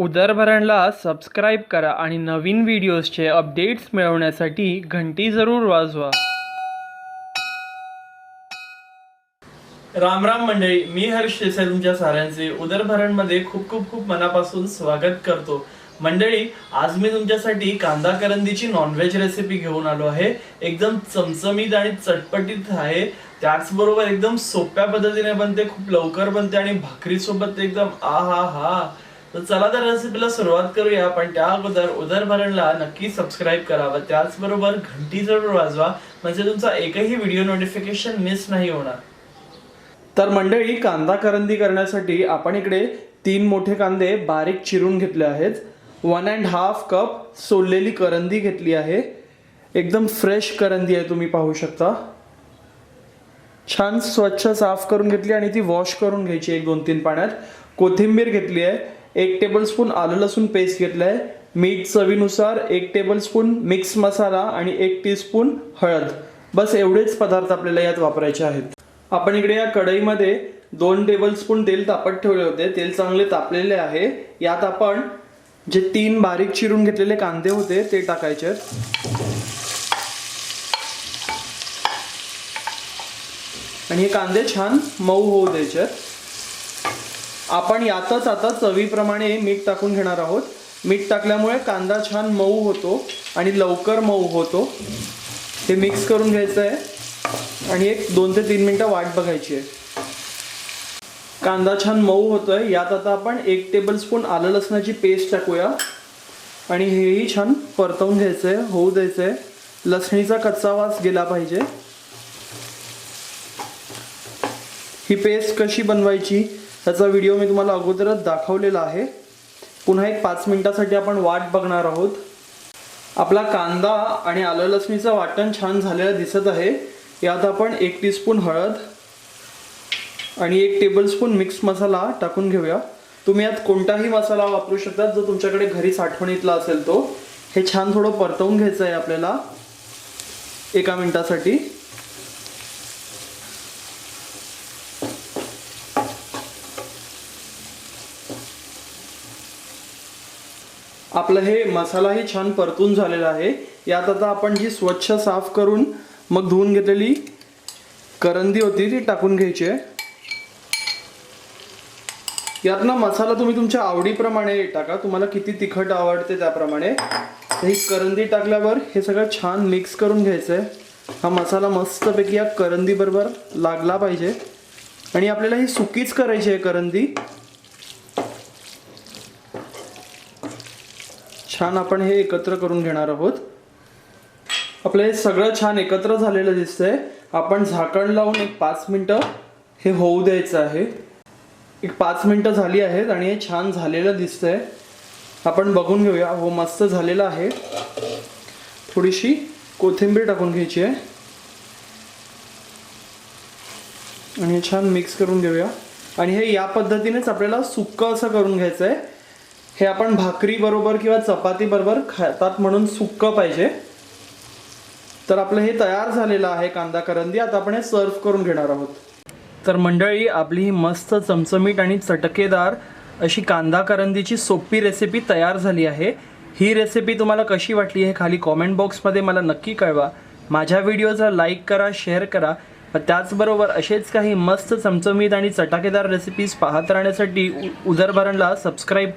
उदरभरणला subscribe करा आणि नवीन व्हिडिओजचे updates मिळवण्यासाठी घंटी जरूर वाजवा. राम राम मंडळी मी हर्ष देसाई तुमच्या साऱ्यांचे उदरभरणमध्ये खूप खूप खूप मनापासून स्वागत करतो. मंडळी आज मी तुमच्यासाठी कांदा करंदीची नॉनव्हेज रेसिपी घेऊन आलो आहे. एकदम चमचमीत आणि चटपटीत आहे. त्याचबरोबर एकदम सोप्या पद्धतीने बनते खूप लवकर बनते आणि भाकरीसोबत एकदम आ हा हा तर चला तर रेसिपीला सुरुवात करूया पण त्या अगोदर उदरभरणला नक्की सबस्क्राईब करा व त्याचबरोबर घंटी जरूर वाजवा म्हणजे तुमचा एकही व्हिडिओ नोटिफिकेशन मिस नाही होणार. तर मंडळी कांदा करंदी करण्यासाठी आपण इकडे तीन मोठे कांदे बारीक चिरून घेतले आहेत. वन अँड हाफ कप सोललेली करंदी घेतली आहे. एकदम फ्रेश करंदी आहे तुम्ही पाहू शकता. छान स्वच्छ साफ करून घेतली आणि ती वॉश करून घ्यायची एक दोन तीन पाण्यात. कोथिंबीर घेतली आहे. एक टेबलस्पून आलं लसूण पेस्ट घेतलं आहे मीठ चवीनुसार एक टेबलस्पून मिक्स मसाला आणि एक टीस्पून हळद. बस एवढेच पदार्थ आपल्याला यात वापरायचे आहेत. आपण इकडे या कढईमध्ये दोन टेबलस्पून तेल तापत ठेवले होते. तेल चांगले तापलेले आहे. यात आपण जे तीन बारीक चिरून घेतलेले कांदे होते ते टाकायचे आहेत. आणि हे कांदे छान मऊ होऊ द्यायचे आहेत. आपण यातच आता चवीप्रमाणे मीठ टाकून घेणार आहोत. मीठ टाकल्यामुळे कांदा छान मऊ होतो आणि लवकर मऊ होतो. हे मिक्स करून घ्यायचं आहे. आणि एक दोन ते तीन मिनटं वाट बघायची आहे. कांदा छान मऊ होतोय. यात आता आपण एक टेबलस्पून आलं लसणाची पेस्ट टाकूया. आणि हेही छान परतवून घ्यायचं आहे होऊ द्यायचं आहे लसणीचा कच्चा वास गेला पाहिजे. ही पेस्ट कशी बनवायची? त्याचा व्हिडिओ मी तुम्हाला अगोदरच दाखवलेला आहे. पुन्हा एक पाच मिनिटासाठी आपण वाट बघणार आहोत. आपला कांदा आणि आलं लसणीचं वाटण छान झालेलं दिसत आहे. यात आपण एक टीस्पून हळद आणि एक टेबलस्पून मिक्स मसाला टाकून घेऊया. तुम्ही यात कोणताही मसाला वापरू शकता जो तुमच्याकडे घरी साठवणीतला असेल तो. हे छान थोडं परतवून घ्यायचं आहे आपल्याला. एका मिनटासाठी. आपलं हे मसालाही छान परतून झालेला आहे. यात आता आपण जी स्वच्छ साफ करून मग धुवून घेतलेली करंदी होती ती टाकून घ्यायची आहे. यात ना मसाला तुम्ही तुमच्या आवडीप्रमाणे टाका. तुम्हाला किती तिखट आवडते त्याप्रमाणे. ही करंदी टाकल्यावर हे सगळं छान मिक्स करून घ्यायचं आहे. हा मसाला मस्तपैकी या करंदी बरोबर लागला पाहिजे. आणि आपल्याला ही सुकीच करायची आहे करंदी. छान आपण हे एकत्र करून घेणार आहोत. आपलं हे सगळं छान एकत्र झालेलं दिसतंय. आपण झाकण लावून एक पाच मिनटं हे होऊ द्यायचं आहे. एक पाच मिनटं झाली आहेत आणि हे छान झालेलं दिसतंय. आपण बघून घेऊया. हो मस्त झालेलं आहे. थोडीशी कोथिंबीर टाकून घ्यायची आहे. आणि हे छान मिक्स करून घेऊया. आणि हे या पद्धतीनेच आपल्याला सुक्क असं करून घ्यायचं आहे हे आपण भाकरी बरोबर किंवा चपाती बरोबर खातात म्हणून सुक्क पाहिजे. तर आपलं हे तयार झालेलं आहे कांदा करंदी. आता आपण हे सर्व करून घेणार आहोत. तर मंडळी आपली ही मस्त चमचमीट आणि चटकेदार अशी कांदा करंदीची सोपी रेसिपी तयार झाली आहे. ही रेसिपी तुम्हाला कशी वाटली हे खाली कॉमेंट बॉक्समध्ये मला नक्की कळवा. माझ्या व्हिडिओचा लाईक करा शेअर करा. व त्याचबरोबर असेच काही मस्त चमचमीत आणि चटाकेदार रेसिपीज पाहत राहण्यासाठी उ- उदरभरणला सबस्क्राईब करा.